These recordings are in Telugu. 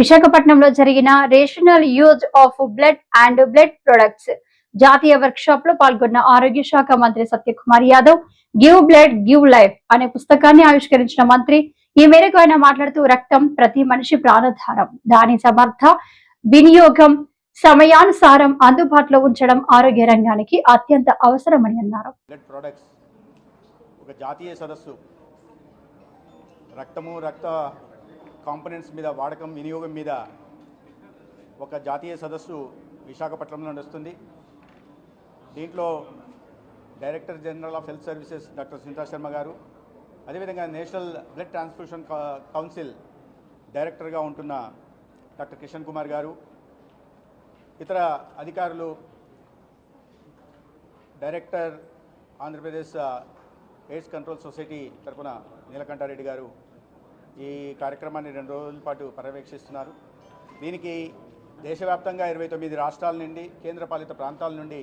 విశాఖపట్నంలో జరిగిన rational use of blood and blood products జాతీయ వర్క్ షాప్లో పాల్గొన్న ఆరోగ్య శాఖ మంత్రి Satyakumar Yadav give blood give life అనే పుస్తకాన్ని ఆవిష్కరించిన మంత్రి ఈ మేరకు ఆయన మాట్లాడుతూ రక్తం ప్రతి మనిషి ప్రాణధారం. దాని సమర్థ వినియోగం సమయానుసారం అందుబాటులో ఉంచడం ఆరోగ్య రంగానికి అత్యంత అవసరమని అన్నారు. ఒక జాతీయ సదస్సు. రక్తము రక్త కాంపనెంట్స్ మీద వాడకం వినియోగం మీద ఒక జాతీయ సదస్సు విశాఖపట్నంలో నడుస్తుంది. దీంట్లో director general of health services doctor Sunita Sharma garu అదేవిధంగా నేషనల్ బ్లడ్ ట్రాన్స్ఫ్యూషన్ కౌన్సిల్ డైరెక్టర్గా ఉంటున్న డాక్టర్ కిషన్ కుమార్ గారు ఇతర అధికారులు director Andhra Pradesh AIDS control society తరపున నీలకంఠారెడ్డి గారు ఈ కార్యక్రమాన్ని రెండు రోజుల పాటు పర్యవేక్షిస్తున్నారు. దీనికి దేశవ్యాప్తంగా ఇరవై తొమ్మిది రాష్ట్రాల నుండి కేంద్రపాలిత ప్రాంతాల నుండి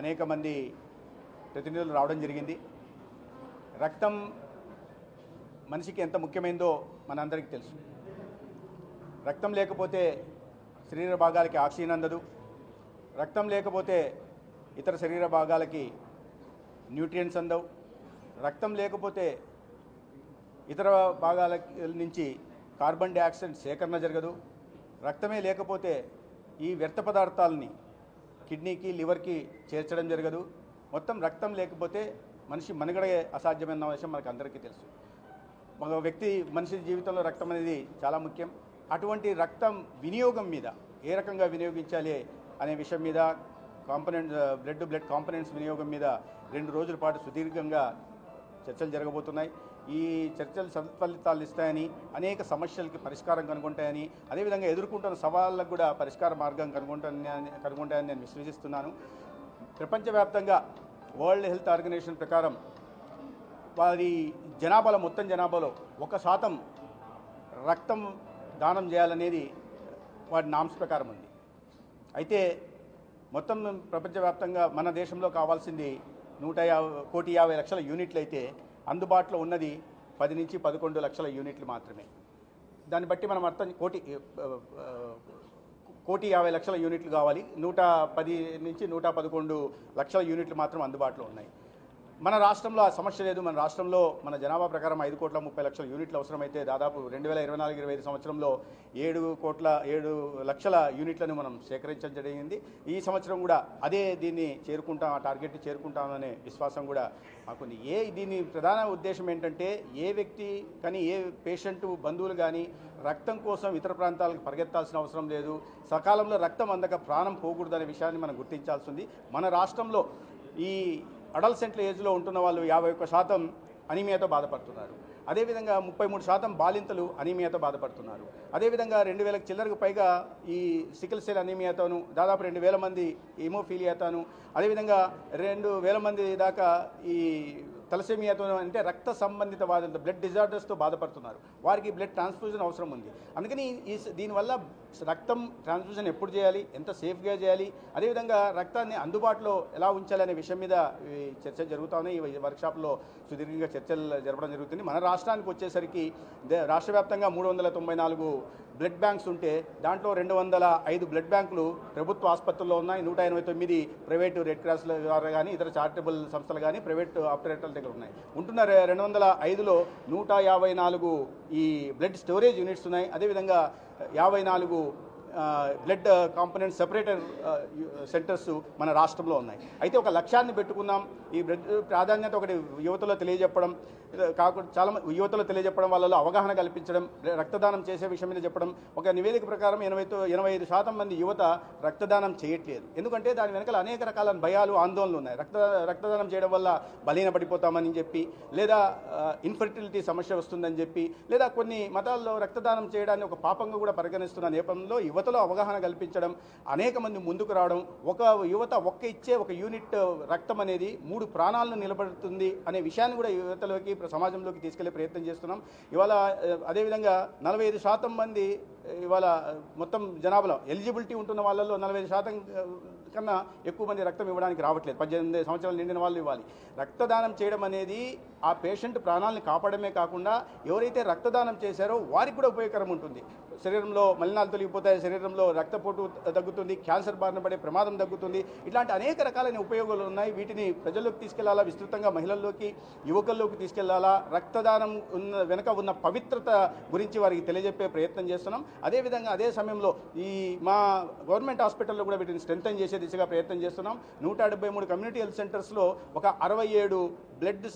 అనేక మంది ప్రతినిధులు రావడం జరిగింది. రక్తం మనిషికి ఎంత ముఖ్యమైందో మనందరికీ తెలుసు. రక్తం లేకపోతే శరీర భాగాలకి ఆక్సిజన్ అందదు. రక్తం లేకపోతే ఇతర శరీర భాగాలకి న్యూట్రియంట్స్ అందవు. రక్తం లేకపోతే ఇతర భాగాల నుంచి కార్బన్ డైఆక్సైడ్ సేకరణ జరగదు. రక్తమే లేకపోతే ఈ వ్యర్థ పదార్థాలని కిడ్నీకి లివర్కి చేర్చడం జరగదు. మొత్తం రక్తం లేకపోతే మనిషి మనుగడే అసాధ్యమైన విషయం మనకు అందరికీ తెలుసు. ఒక వ్యక్తి మనిషి జీవితంలో రక్తం అనేది చాలా ముఖ్యం. అటువంటి రక్తం వినియోగం మీద ఏ రకంగా వినియోగించాలి అనే విషయం మీద కాంపనెంట్ బ్లడ్ బ్లడ్ కాంపనెంట్స్ వినియోగం మీద రెండు రోజుల పాటు సుదీర్ఘంగా చర్చలు జరగబోతున్నాయి. ఈ చర్చలు సత్ఫలితాలు ఇస్తాయని అనేక సమస్యలకి పరిష్కారం కనుగొంటాయని అదేవిధంగా ఎదుర్కొంటున్న సవాళ్ళకు కూడా పరిష్కార మార్గం కనుగొంటాయని కనుగొంటాయని నేను విశ్వసిస్తున్నాను. ప్రపంచవ్యాప్తంగా వరల్డ్ హెల్త్ ఆర్గనైజేషన్ ప్రకారం వారి జనాభాలో మొత్తం జనాభాలో ఒక శాతం రక్తం దానం చేయాలనేది వారి నామ్స్ ప్రకారం ఉంది. అయితే మొత్తం ప్రపంచవ్యాప్తంగా మన దేశంలో కావాల్సింది నూట యాభై కోటి యాభై లక్షల యూనిట్లు అయితే అందుబాటులో ఉన్నది పది నుంచి పదకొండు లక్షల యూనిట్లు మాత్రమే. దాన్ని బట్టి మనం అర్థం కోటి కోటి యాభై లక్షల యూనిట్లు కావాలి. నూట పది నుంచి నూట పదకొండు లక్షల యూనిట్లు మాత్రం అందుబాటులో ఉన్నాయి. మన రాష్ట్రంలో ఆ సమస్య లేదు. మన రాష్ట్రంలో మన జనాభా ప్రకారం ఐదు కోట్ల ముప్పై లక్షల యూనిట్లు అవసరమైతే దాదాపు రెండు వేల ఇరవై నాలుగు ఇరవై ఐదు సంవత్సరంలో ఏడు కోట్ల ఏడు లక్షల యూనిట్లను మనం సేకరించడం జరిగింది. ఈ సంవత్సరం కూడా అదే దీన్ని చేరుకుంటాం ఆ టార్గెట్ని చేరుకుంటామనే విశ్వాసం కూడా మాకుంది. ఏ దీని ప్రధాన ఉద్దేశం ఏంటంటే ఏ వ్యక్తి కానీ ఏ పేషెంట్ బంధువులు కానీ రక్తం కోసం ఇతర ప్రాంతాలకు పరిగెత్తాల్సిన అవసరం లేదు. సకాలంలో రక్తం అందక ప్రాణం పోకూడదనే విషయాన్ని మనం గుర్తించాల్సి ఉంది. మన రాష్ట్రంలో ఈ అడల్సెంట్ల ఏజ్లో ఉంటున్న వాళ్ళు యాభై ఒక్క శాతం అనీమియాతో బాధపడుతున్నారు. అదేవిధంగా ముప్పై మూడు శాతం బాలింతలు అనీమియాతో బాధపడుతున్నారు. అదేవిధంగా రెండు వేలకు చిల్లరకు పైగా ఈ సికిల్ సెల్ అనీమియాతోను దాదాపు రెండు వేల మంది హిమోఫీలియాతోను అదేవిధంగా రెండు వేల మంది దాకా ఈ తలసేమియాతో అంటే రక్త సంబంధిత బాధలతో బ్లడ్ డిజార్డర్స్తో బాధపడుతున్నారు. వారికి బ్లడ్ ట్రాన్స్ఫ్యూజన్ అవసరం ఉంది. అందుకని ఈ దీనివల్ల రక్తం ట్రాన్స్ఫ్యూజన్ ఎప్పుడు చేయాలి? ఎంత సేఫ్గా చేయాలి? అదేవిధంగా రక్తాన్ని అందుబాటులో ఎలా ఉంచాలి అనే విషయం మీద చర్చ జరుగుతూ ఉన్నాయి. ఈ వర్క్షాప్లో సుదీర్ఘంగా చర్చలు జరపడం జరుగుతుంది. మన రాష్ట్రానికి వచ్చేసరికి రాష్ట్ర వ్యాప్తంగా మూడు వందల తొంభై నాలుగు బ్లడ్ బ్యాంక్స్ ఉంటే దాంట్లో రెండు వందల ఐదు బ్లడ్ బ్యాంకులు ప్రభుత్వ ఆసుపత్రుల్లో ఉన్నాయి. నూట ఎనభై తొమ్మిది ప్రైవేటు రెడ్ క్రాస్ల ద్వారా కానీ ఇతర చారిటబుల్ సంస్థలు కానీ ప్రైవేట్ ఆపరేటర్ల దగ్గర ఉన్నాయి. ఉంటున్న రెండు వందల ఐదులో నూట యాభై నాలుగు ఈ బ్లడ్ స్టోరేజ్ యూనిట్స్ ఉన్నాయి. అదేవిధంగా యాభై నాలుగు బ్లడ్ కాంపనెంట్ సెపరేటర్ సెంటర్స్ మన రాష్ట్రంలో ఉన్నాయి. అయితే ఒక లక్ష్యాన్ని పెట్టుకుందాం. ఈ బ్లడ్ ప్రాధాన్యత ఒకటి యువతలో తెలియజెప్పడం కాకుండా చాలా యువతలో తెలియజెప్పడం వాళ్ళలో అవగాహన కల్పించడం రక్తదానం చేసే విషయం మీద చెప్పడం. ఒక నివేదిక ప్రకారం ఎనభై ఎనభై ఐదు శాతం మంది యువత రక్తదానం చేయట్లేదు. ఎందుకంటే దాని వెనకాల అనేక రకాల భయాలు ఆందోళనలు ఉన్నాయి. రక్త రక్తదానం చేయడం వల్ల బలహీన పడిపోతామని చెప్పి లేదా ఇన్ఫర్టిలిటీ సమస్య వస్తుందని చెప్పి లేదా కొన్ని మతాల్లో రక్తదానం చేయడాన్ని ఒక పాపంగా కూడా పరిగణిస్తున్న నేపథ్యంలో యువతలో అవగాహన కల్పించడం అనేక మంది ముందుకు రావడం ఒక యువత ఒక్క ఇచ్చే ఒక యూనిట్ రక్తం అనేది మూడు ప్రాణాలను నిలబడుతుంది అనే విషయాన్ని కూడా యువతలోకి సమాజంలోకి తీసుకెళ్ళే ప్రయత్నం చేస్తున్నాం. ఇవాళ అదేవిధంగా నలభై ఐదు శాతం మంది ఇవాళ మొత్తం జనాభాలో ఎలిజిబిలిటీ ఉంటున్న వాళ్ళలో నలభై ఐదు శాతం కన్నా ఎక్కువ మంది రక్తం ఇవ్వడానికి రావట్లేదు. పద్దెనిమిది సంవత్సరాలు నిండిన వాళ్ళు ఇవ్వాలి. రక్తదానం చేయడం అనేది ఆ పేషెంట్ ప్రాణాలను కాపాడమే కాకుండా ఎవరైతే రక్తదానం చేశారో వారికి కూడా ఉపయోగకరం ఉంటుంది. శరీరంలో మలినాలు తొలగిపోతాయి శరీరంలో రక్తపోటు తగ్గుతుంది క్యాన్సర్ బారిన పడే ప్రమాదం తగ్గుతుంది. ఇట్లాంటి అనేక రకాలైన ఉపయోగాలు ఉన్నాయి. వీటిని ప్రజల్లోకి తీసుకెళ్ళాలా? విస్తృతంగా మహిళల్లోకి యువకుల్లోకి తీసుకెళ్ళాలా? రక్తదానం ఉన్న వెనుక ఉన్న పవిత్రత గురించి వారికి తెలియజెప్పే ప్రయత్నం చేస్తున్నాం. అదేవిధంగా అదే సమయంలో ఈ మా గవర్నమెంట్ హాస్పిటల్లో కూడా వీటిని స్ట్రెంథన్ చేసేది దిశగా ప్రయత్నం చేస్తున్నాం. నూట డెబ్బై మూడు కమ్యూనిటీ హెల్త్ సెంటర్స్లో ఒక అరవై ఏడు బ్లడ్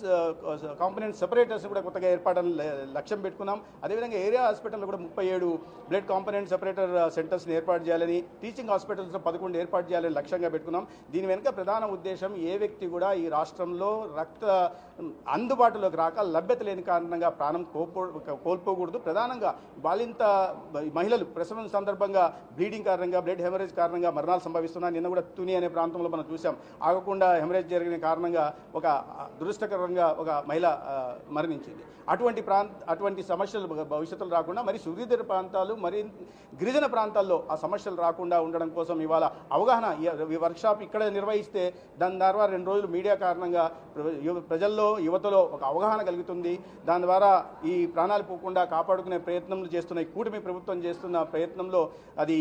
కాంపనెంట్ సెపరేటర్స్ కూడా కొత్తగా ఏర్పాటు లక్ష్యం పెట్టుకున్నాం. అదేవిధంగా ఏరియా హాస్పిటల్లో కూడా ముప్పై ఏడు బ్లడ్ కాంపనెంట్ సెపరేటర్ సెంటర్స్ని ఏర్పాటు చేయాలని టీచింగ్ హాస్పిటల్స్లో పదకొండు ఏర్పాటు చేయాలని లక్ష్యంగా పెట్టుకున్నాం. దీని వెనుక ప్రధాన ఉద్దేశం ఏ వ్యక్తి కూడా ఈ రాష్ట్రంలో రక్త అందుబాటులోకి రాక లభ్యత లేని కారణంగా ప్రాణం కోల్పో కోల్పోకూడదు. ప్రధానంగా బాలింత మహిళలు ప్రసవం సందర్భంగా బ్లీడింగ్ కారణంగా బ్లడ్ హెమరేజ్ కారణంగా మరణాలు సంభవిస్తున్నాయి. నిన్న కూడా తుని అనే ప్రాంతంలో మనం చూసాం ఆగకుండా హెమరేజ్ జరిగిన కారణంగా ఒక దురదృష్టకరంగా ఒక మహిళ మరణించింది. అటువంటి ప్రాంత అటువంటి సమస్యలు భవిష్యత్తులో రాకుండా మరి సుదీర్ఘ ప్రాంతాలు మరి గిరిజన ప్రాంతాల్లో ఆ సమస్యలు రాకుండా ఉండడం కోసం ఇవాళ అవగాహన ఈ- వర్క్షాప్ ఇక్కడ నిర్వహిస్తే దాని ద్వారా రెండు రోజులు మీడియా కారణంగా ప్ర- యువ- ప్రజల్లో యువతలో ఒక అవగాహన కలుగుతుంది. దాని ద్వారా ఈ ప్రాణాలు పోకుండా కాపాడుకునే ప్రయత్నంలు చేస్తున్న కూటమి ప్రభుత్వం చేస్తున్న ప్రయత్నంలో అది